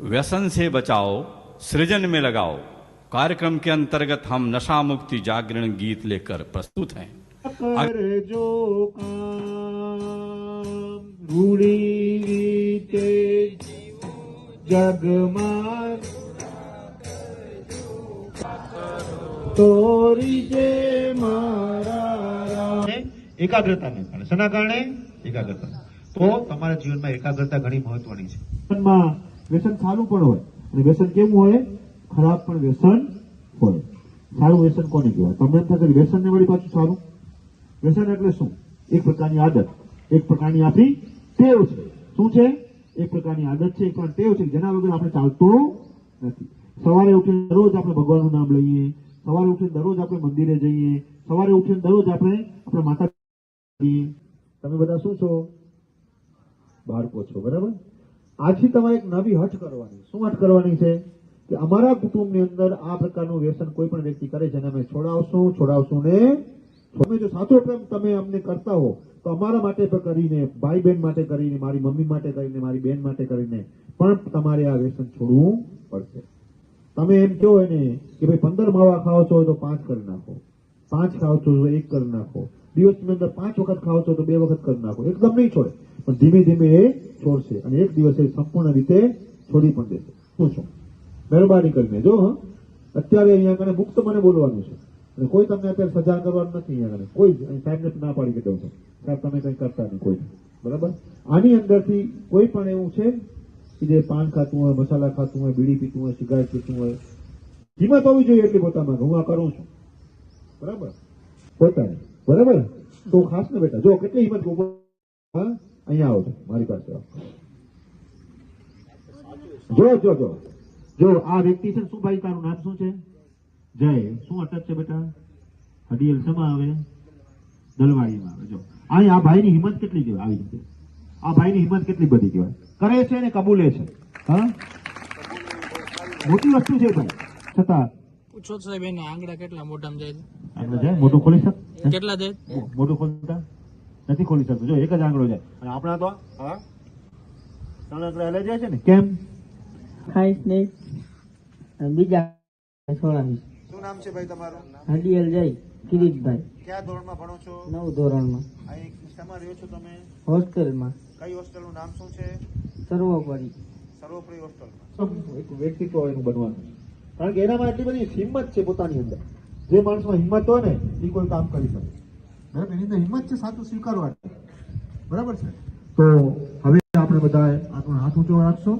व्यसन से बचाओ सृजन में लगाओ कार्यक्रम के अंतर्गत हम नशा मुक्ति जागरण गीत लेकर प्रस्तुत हैं કરજો કામ રૂડી રીતે જગમાં તોરી જે મારા રામ. એકાગ્રતાને કારણે શેના કારણે એકાગ્રતા તો તમારા જીવનમાં એકાગ્રતા ઘણી મહત્વની છે વ્યસનમાં વ્યસન સારું પણ હોય. અને વ્યસન કેવું હોય? ખરાબ પણ વ્યસન હોય. સારું વ્યસન કોને કહેવાય? તમને એમ થાય વ્યસન ને વળી પાછું સારું. વ્યસન એટલે શું? એક પ્રકારની આદત. એક પ્રકારની આપણી ટેવ છે. શું છે? એક પ્રકારની આદત છે. એક પણ ટેવ છે. જેના વગર આપણે ચાલતું નથી. સવારે ઉઠીને દરરોજ આપણે ભગવાનનું નામ લઈએ. સવારે ઉઠીને દરરોજ આપણે મંદિરે જઈએ. સવારે ઉઠીને દરરોજ આપણે આપણા માતા તમે બધા શું છો? બાળકો છો. બરાબર? આજથી તમારે એક નવી હઠ કરવાની. શું હઠ કરવાની છે? કે અમારા કુટુંબની અંદર આ પ્રકારનું વ્યસન કોઈ પણ વ્યક્તિ કરે અને અમે છોડાવશું છોડાવશું ને તમે જો સાચો પ્રેમ તમે અમને કરતા હો, તો અમારા માટે પણ કરીને ભાઈ બહેન માટે કરીને, મારી મમ્મી માટે કરીને, મારી બેન માટે કરીને પણ તમારે આ વ્યસન છોડવું પડશે. તમે એમ કહો એને કે ભાઈ પંદર માવા ખાઓ છો તો પાંચ કરી નાખો. પાંચ ખાઓ છો તો એક કરી નાખો. દિવસની અંદર પાંચ વખત ખાઓ છો તો બે વખત કરી નાખો. એકદમ નહીં છોડે. પણ ધીમે ધીમે એ છોડશે અને એક દિવસે સંપૂર્ણ રીતે છોડી પણ દેશે. શું છું મહેરબાની કરીને, જો અત્યારે અહીંયા આગળ મુક્ત મને બોલવાનું છે. અને કોઈ તમને અત્યારે સજા કરવાનું નથી અહીંયા આગળ કોઈ જ. સાહેબને ના પાડી કે દઉં છું. સાહેબ, તમે કંઈ કરતા નહીં, કોઈ બરાબર? આની અંદરથી કોઈ પણ એવું છે કે જે પાન ખાતું હોય, મસાલા ખાતું હોય, બીડી પીતું હોય, સિગારેટ પીતું હોય, હિંમત હોવી જોઈએ એટલી પોતામાં. હું આ કરું છું. બરાબર? પોતાની. બરાબર? તો ખાસ ને બેટા, જો, કેટલી હિંમત હા? અહીંયા આવો મારી પાસે જો જો જો જો આ વ્યક્તિ છે શું ભાઈ તારું નામ શું છે? જય શું અટક છે બેટા? હડિયલ શેમાં આવે? દલવાડીમાં આવે જો. અહીં આ ભાઈની હિંમત કેટલી કહેવાય આવી રીતે? આ ભાઈની હિંમત કેટલી બધી કહેવાય? કરે છે ને કબૂલે છે. હા? મોટી વસ્તુ છે ભાઈ. છતાં પૂછો સાહેબ એના આંગળા કેટલા મોટા જાય મોટું ખોલી શક? કેટલા જાય? મોટું ખોલતા? નથી ખોલી શકતો. જો એક જ આંગળો જાય અને આપણા તો હા? ત્રણ આંકડા હલે જાય છે ને? કેમ? ખાઈશ નહીં બીજા છોડાવીશ શું નામ છે ભાઈ તમારું? હડિયલ જઈ કિરીટભાઈ. કયા ધોરણમાં ભણો છો? નવ ધોરણમાં. અહીં શેમાં રહ્યો છો તમે? હોસ્ટેલમાં. કઈ હોસ્ટેલનું નામ શું છે? સર્વોપરી. સર્વોપરી હોસ્ટેલમાં. એક વ્યક્તિત્વ એનું બનવાનું કારણ કે એનામાં એટલી બધી હિંમત છે પોતાની અંદર. જે માણસમાં હિંમત હોય ને એ કોઈ કામ કરી શકે. એની અંદર હિંમત છે, સાચું સ્વીકારવાની. બરાબર છે? તો હવે આપણે બધા આપણો હાથ ઊંચો રાખશો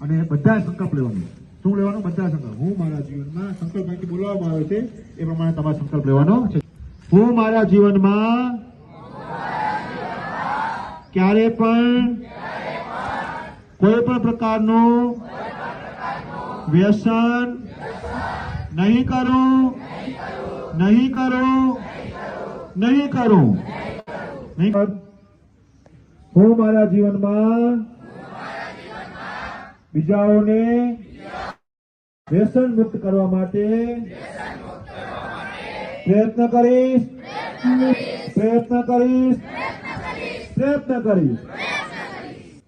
અને બધા સંકલ્પ લેવાનો. શું લેવાનો? બધા સંકલ્પ. હું મારા જીવનમાં સંકલ્પ અહીંથી બોલાવવામાં આવે છે, એ પ્રમાણે તમારે સંકલ્પ લેવાનો છે. હું મારા જીવનમાં ક્યારે પણ કોઈ પણ પ્રકારનું વ્યસન નહીં કરું નહીં કરું નહીં કરું. નહીં હું મારા જીવનમાં બીજાઓને વ્યસન મુક્ત કરવા માટે પ્રયત્ન કરીશ. પ્રયત્ન કરીશ. પ્રયત્ન કરીશ.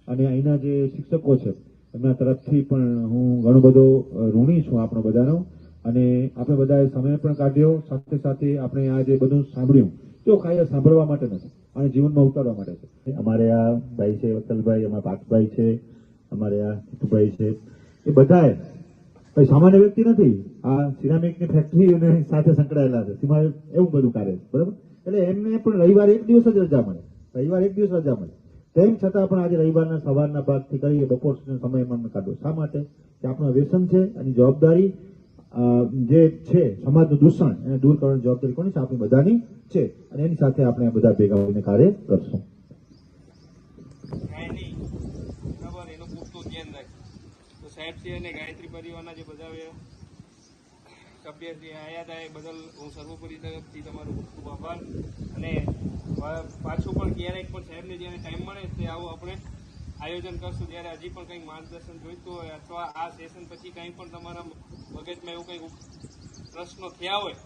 અને અહીંના જે શિક્ષકો છે, એમના તરફથી પણ હું ઘણો બધો ઋણી છું આપણો બધાનો. અને આપણે બધાએ સમય પણ કાઢ્યો. સાથે સાથે આપણે આ જે બધું સાંભળ્યું તો ખાલી સાંભળવા માટે નથી, અને જીવનમાં ઉતારવા માટે છે. અમારે આ ભાઈ છે વત્સલભાઈ અમારા પાકભાઈ છે, અમારે આ જીતુભાઈ છે. એ બધાએ કઈ સામાન્ય વ્યક્તિ નથી. આ સિરામિકની ફેક્ટરી અને સાથે સંકળાયેલા છે. સિવાય એવું બધું કાર્ય છે, બરાબર? એટલે એમને પણ રવિવારે એક દિવસ જ રજા મળે. રવિવારે એક દિવસ રજા મળે. તેમ છતાં પણ આજે રવિવારના સવારના ભાગથી કરીએ બપોર સુધીનો સમય એમને કાઢો. શા માટે? કે આપણું વ્યસન છે, એની જવાબદારી જે છે, સમાજનું દૂષણ, એને દૂર કરવાની જવાબદારી કોની છે? આપણી બધાની છે. અને એની સાથે આપણે બધા ભેગા હોઈને કાર્ય કરશું. એનું પૂરતું ધ્યાન રાખ તો સાહેબ છે અને ગાયત્રી પરિવારના જે બધા સભ્ય છે આયા હતા એ બદલ હું સર્વોપરી તરફથી તમારો ખૂબ ખૂબ આભાર. અને પાછું પણ ક્યારેક પણ સાહેબને જ્યારે ટાઈમ મળે, તે આવો આપણે આયોજન કરશું ત્યારે હજી પણ કંઈક માર્ગદર્શન જોઈતું હોય અથવા આ સેશન પછી કંઈ પણ તમારા મગજમાં એવું કંઈક પ્રશ્નો થયા હોય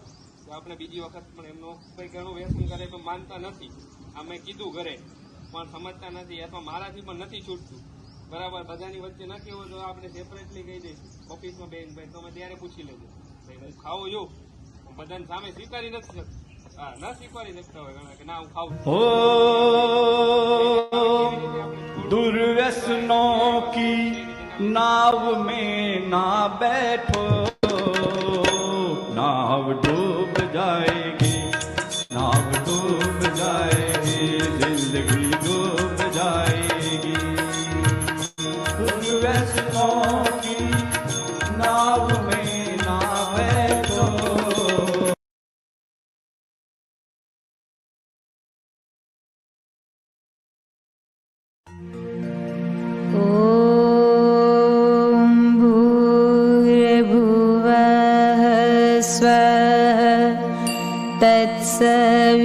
તો આપણે બીજી વખત પણ એમનો કંઈ ઘણું વ્યસન કરે તો માનતા નથી. આ મેં કીધું ઘરે પણ સમજતા નથી અથવા મારાથી પણ નથી છૂટતું. બરાબર બધાની વચ્ચે નથી હોય તો આપણે સેપરેટલી કહી દઈશું ઓફિસમાં બેન ભાઈ તમે ત્યારે પૂછી લેજો. ભાઈ હું ખાવું છું. બધાની સામે સ્વીકારી નથી શકતો. હા ના સ્વીકારી શકતા હોય ઘણા કે ના હું ખાવું दुर्व्यसनों की नाव में ना बैठो नाव डूब जाएगी नाव डूब स्व तत्सविर्व